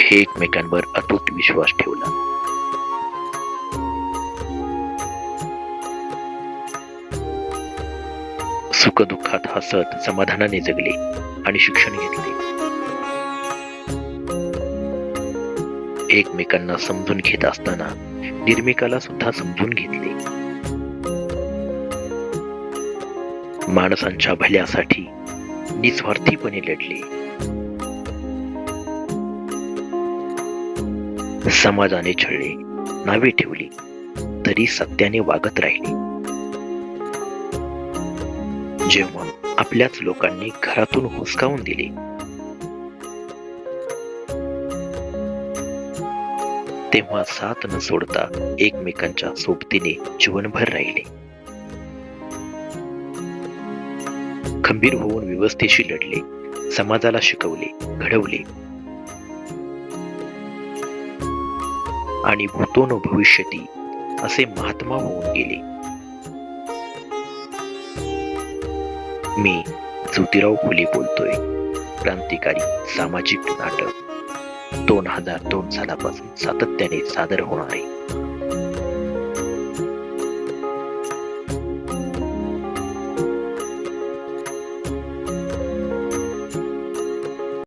एकमेकांवर अतूट विश्वास ठेवला. सुखदुःखात हसत समाधानाने जगले आणि शिक्षण घेतले. एकमेकांना समजून घेत असताना निर्मिकाला सुद्धा समजून घेतले. माणसांच्या भल्यासाठी निस्वार्थीपणे लढले. समाजाने छळले नावे ठेवली तरी सत्याने वागत राहिले. जेव्हा आपल्याच लोकांनी घरातून हुसकावून दिले. तेव्हा साथ न सोडता एकमेकांच्या सोबतीने जीवनभर राहिले. खंबीर होऊन व्यवस्थेशी लढले समाजाला शिकवले घडवले आणि भूतोन भविष्यती असे महात्मा होऊन गेले. मी ज्योतिराव फुले बोलतोय क्रांतिकारी सामाजिक नाटक. दोन हजार दोन सालापासून सातत्याने सादर होणारे